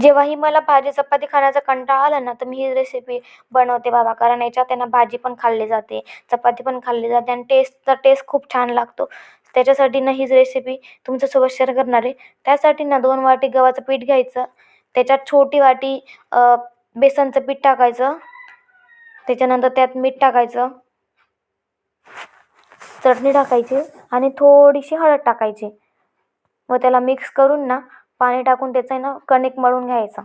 जेव्हाही मला भाजी चपाती खाण्याचा कंटाळा आला ना तर मी ही रेसिपी बनवते बाबा. कारण याच्यात त्यांना भाजी पण खाल्ली जाते चपाती पण खाल्ली जाते आणि टेस्टचा टेस्ट खूप छान लागतो. त्याच्यासाठी ना हीच रेसिपी तुमच्यासोबत शेअर करणार आहे. त्यासाठी ना दोन वाटी गव्हाचं पीठ घ्यायचं. त्याच्यात छोटी वाटी बेसनचं पीठ टाकायचं. त्याच्यानंतर त्यात मीठ टाकायचं. चटणी टाकायची आणि थोडीशी हळद टाकायची. व त्याला मिक्स करून ना पाणी टाकून त्याचं आहे ना कणिक मळून घ्यायचं.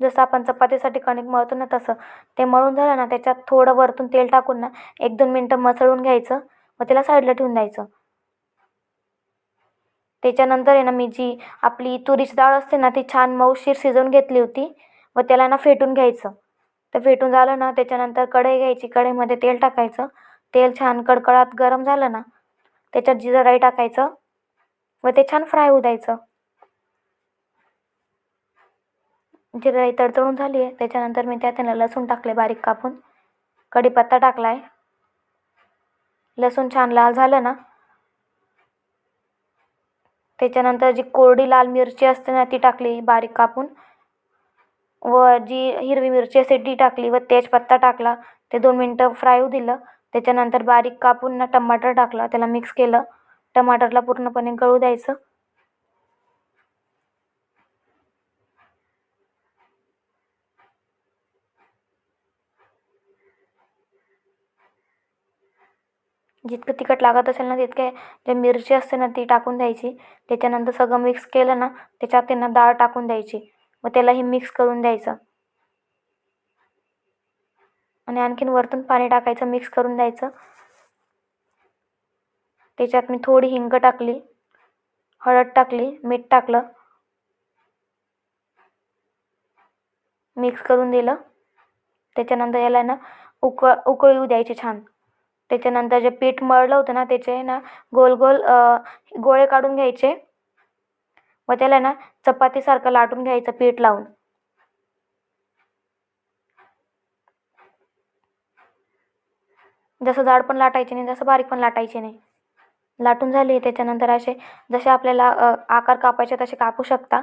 जसं आपण चपातीसाठी कणिक मळतो ना तसं. ते मळून झालं ना त्याच्यात थोडं वरतून तेल टाकून ना एक दोन मिनटं मसळून घ्यायचं. व त्याला साईडला ठेवून द्यायचं. त्याच्यानंतर आहे ना मी जी आपली तुरीची डाळ असते ना ती छान मऊशीर शिजवून घेतली होती. व त्याला ना फेटून घ्यायचं. तर फेटून झालं ना त्याच्यानंतर कढई घ्यायची. कढईमध्ये तेल टाकायचं. तेल छान कडकडात गरम झालं ना त्याच्यात जिरं राई टाकायचं. व ते छान फ्राय होऊ द्यायचं जिरे राई तडतडून झाली आहे त्याच्यानंतर मी त्यात आहे लसूण टाकले बारीक कापून. कढीपत्ता टाकला आहे लसूण छान लाल झालं ना. त्याच्यानंतर जी कोरडी लाल मिरची असते ना ती टाकली बारीक कापून. व जी हिरवी मिरची असते ती टाकली व तेजपत्ता टाकला. ते दोन मिनटं फ्राय होऊ दिलं. त्याच्यानंतर बारीक कापून ना टमाटर टाकला त्याला मिक्स केलं. टमाटरला पूर्णपणे गळू द्यायचं. जितकं तिखट लागत असेल ना तितके जे मिरची असते ना ती टाकून द्यायची. त्याच्यानंतर सगळं मिक्स केलं ना त्याच्यात त्यांना डाळ टाकून द्यायची. व त्यालाही मिक्स करून द्यायचं. आणि आणखीन वरतून पाणी टाकायचं मिक्स करून द्यायचं. त्याच्यात मी थोडी हिंग टाकली हळद टाकली मीठ टाकलं मिक्स करून दिलं. त्याच्यानंतर याला ना उकळ उकळी येऊ द्यायची छान. त्याच्यानंतर जे पीठ मळलं होतं ना त्याचे ना गोल गोल गोळे काढून घ्यायचे. व त्याला ना चपातीसारखं लाटून घ्यायचं पीठ लावून. जसं जाड पण लाटायचे नाही जसं बारीक पण लाटायचे नाही. लाटून झाली. त्याच्यानंतर असे जसे आपल्याला आकार कापायचे तसे कापू शकता.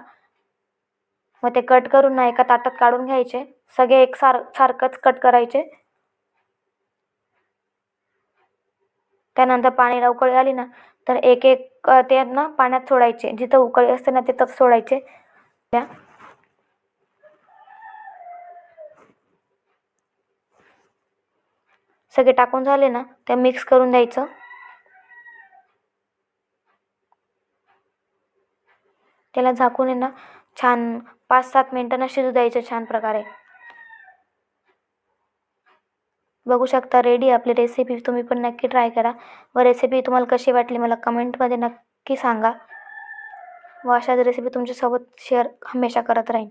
मग ते कट करून ना एका ताटात काढून घ्यायचे. सगळे एक सार सारखंच कट करायचे. त्यानंतर पाणीला उकळी आली ना तर एक एक ते ना पाण्यात सोडायचे. जिथं उकळी असते ना तिथं सोडायचे. त्या. सगळे टाकून झाले ना ते मिक्स करून द्यायचं. त्याला झाकून आहे ना छान पाच सात मिनटांना शिजू द्यायचं छान प्रकारे. बघू शकता रेडी आपली रेसिपी तुम्ही पण नक्की ट्राय करा. व रेसिपी तुम्हाला कशी वाटली मला कमेंटमध्ये नक्की सांगा. व अशाच रेसिपी तुमच्यासोबत शेअर हमेशा करत राहीन.